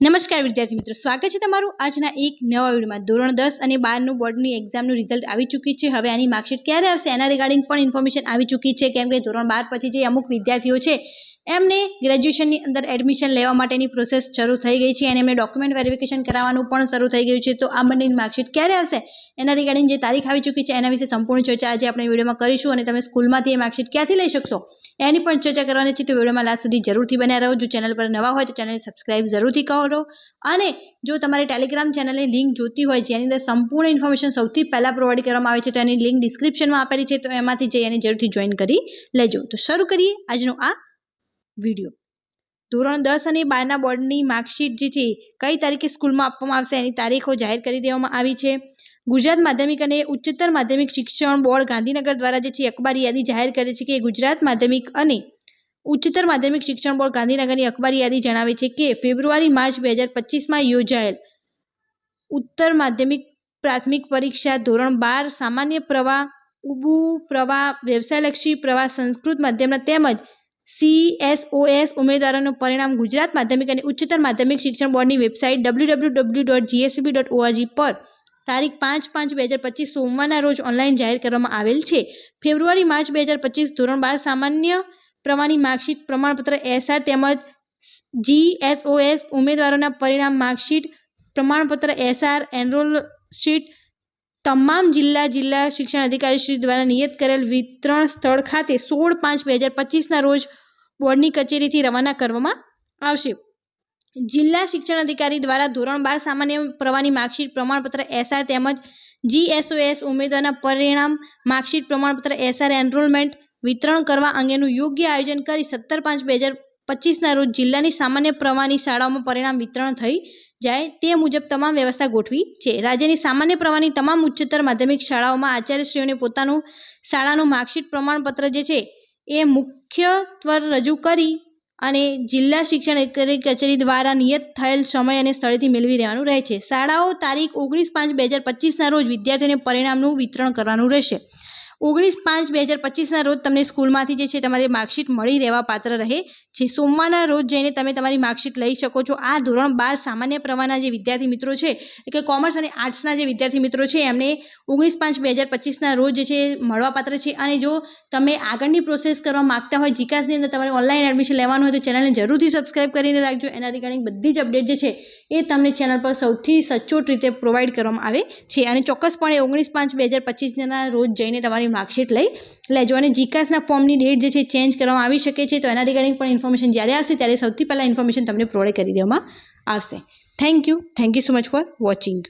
નમસ્કાર વિદ્યાર્થી મિત્રો, સ્વાગત છે તમારું આજના એક નવા વિડીયોમાં. ધોરણ દસ અને બારનું બોર્ડની એક્ઝામનું રિઝલ્ટ આવી ચૂકી છે. હવે આની માર્કશીટ ક્યારે આવશે એના રિગાર્ડિંગ પણ ઇન્ફોર્મેશન આવી ચૂકી છે. કેમ કે ધોરણ બાર પછી જે અમુક વિદ્યાર્થીઓ છે એમને ગ્રેજ્યુએશનની અંદર એડમિશન લેવા માટેની પ્રોસેસ શરૂ થઈ ગઈ છે અને એમને ડોક્યુમેન્ટ વેરિફિકેશન કરાવવાનું પણ શરૂ થઈ ગયું છે. તો આ બંનેની માર્કશીટ ક્યારે આવશે? એના રિગાર્ડિંગ જે તારીખ આવી ચૂકી છે એના વિશે સંપૂર્ણ ચર્ચા આજે આપણે વિડીયોમાં કરીશું અને તમે સ્કૂલમાંથી એ માર્કશીટ ક્યાંથી લઈ શકશો? એની પણ ચર્ચા કરવાની છે તો વિડીયોમાં લાસ્ટ સુધી જરૂરથી બન્યા રહો. જો ચેનલ પર નવા હોય તો ચેનલ સબસ્ક્રાઇબ જરૂરથી કરો. અને જો તમારે ટેલિગ્રામ ચેનલની લિંક જોતી હોય જેની અંદર સંપૂર્ણ ઇન્ફોર્મેશન સૌથી પહેલાં પ્રોવાઈડ કરવામાં આવે છે તો એની લિંક ડિસ્ક્રિપ્શનમાં આપેલી છે તો એમાંથી જઈ એની જરૂરથી જોઈન કરી લેજો. તો શરૂ કરીએ આજનું આ વીડિયો ધોરણ દસ અને બારના બોર્ડની માર્કશીટ જે છે, કઈ તારીખે સ્કૂલમાં આપવામાં આવશે એની તારીખો જાહેર કરી દેવામાં આવી છે. ગુજરાત માધ્યમિક અને ઉચ્ચતર માધ્યમિક શિક્ષણ બોર્ડ ગાંધીનગર દ્વારા જે છે અખબારી યાદી જાહેર કરે છે કે ગુજરાત માધ્યમિક અને ઉચ્ચતર માધ્યમિક શિક્ષણ બોર્ડ ગાંધીનગરની અખબારી યાદી જણાવે છે કે ફેબ્રુઆરી માર્ચ બે હજાર પચીસમાં યોજાયેલ ઉત્તર માધ્યમિક પ્રાથમિક પરીક્ષા ધોરણ બાર સામાન્ય પ્રવાહ, ઉબુ પ્રવાહ, વ્યવસાયલક્ષી પ્રવાહ, સંસ્કૃત માધ્યમના તેમજ સીએસઓએસ ઉમેદવારોનું પરિણામ ગુજરાત માધ્યમિક અને ઉચ્ચતર માધ્યમિક શિક્ષણ બોર્ડની website W W W dot GSB dot પર તારીખ પાંચ પાંચ બે હજાર પચીસ સોમવારના રોજ ઓનલાઈન જાહેર કરવામાં આવેલ છે. ફેબ્રુઆરી માર્ચ બે હજાર પચીસ ધોરણ બાર સામાન્ય પ્રમાણની માર્કશીટ પ્રમાણપત્ર એસઆર તેમજ જીએસઓએસ ઉમેદવારોના પરિણામ માર્કશીટ પ્રમાણપત્ર એસઆર એનરોલ શીટ તમામ જિલ્લા જિલ્લા શિક્ષણ અધિકારી શ્રી દ્વારા નિયત કરેલ વિતરણ સ્થળ ખાતે સોળ પાંચ બે હજાર પચીસના રોજ બોર્ડની કચેરીથી રવાના કરવામાં આવશે. જિલ્લા શિક્ષણ અધિકારી દ્વારા ધોરણ બાર સામાન્ય પ્રવાહની માર્કશીટ પ્રમાણપત્ર, એસઆર તેમજ જીએસઓએસ ઉમેદવારના પરિણામ, માર્કશીટ પ્રમાણપત્ર, એસઆર એનરોલમેન્ટ વિતરણ કરવા અંગેનું યોગ્ય આયોજન કરી સત્તર પાંચ બે હજાર પચીસના રોજ જિલ્લાની સામાન્ય પ્રવાહની શાળાઓમાં પરિણામ વિતરણ થઈ જાય તે મુજબ તમામ વ્યવસ્થા ગોઠવી છે. રાજ્યની સામાન્ય પ્રવાહની તમામ ઉચ્ચતર માધ્યમિક શાળાઓમાં આચાર્યશ્રીઓને પોતાનું શાળાનું માર્કશીટ પ્રમાણપત્ર જે છે એ મુખ્યત્વ રજૂ કરી અને જિલ્લા શિક્ષણ કચેરી દ્વારા નિયત થયેલ સમય અને સ્થળેથી મેળવી રહેવાનું રહે છે. શાળાઓ તારીખ ઓગણીસ પાંચ બે હજાર પચીસના રોજ વિદ્યાર્થીઓને પરિણામનું વિતરણ કરવાનું રહેશે. ઓગણીસ પાંચ બે હજાર પચીસના રોજ તમને સ્કૂલમાંથી જે છે તમારી માર્કશીટ મળી રહેવા પાત્ર રહે. છે સોમવારના રોજ જઈને તમે તમારી માર્કશીટ લઈ શકો છો. આ ધોરણ બાર સામાન્ય પ્રવાહના જે વિદ્યાર્થી મિત્રો છે કે કોમર્સ અને આર્ટ્સના જે વિદ્યાર્થી મિત્રો છે, એમને ઓગણીસ પાંચ બે હજાર પચીસના રોજ જે છે મળવા પાત્ર છે. અને જો તમે આગળની પ્રોસેસ કરવા માગતા હોય, જીકાસની અંદર તમારે ઓનલાઈન એડમિશન લેવાનું હોય, તો ચેનલને જરૂરથી સબસ્ક્રાઇબ કરીને રાખજો. એના રિગાર્ડિંગ બધી જ અપડેટ જે છે, એ તમને ચેનલ પર સૌથી સચોટ રીતે પ્રોવાઈડ કરવામાં આવે છે. અને ચોક્કસપણે ઓગણીસ પાંચ બે હજાર પચીસના રોજ જઈને તમારી માર્કશીટ લઈ લેજો અને જીકાસના ફોર્મની ડેટ જે છે ચેન્જ કરવામાં આવી શકે છે, તો એના રિગાર્ડિંગ પણ ઇન્ફોર્મેશન જ્યારે આવશે ત્યારે સૌથી પહેલાં ઇન્ફોર્મેશન તમને પ્રોવાઈડ કરી દેવામાં આવશે. Thank you thank you so much for watching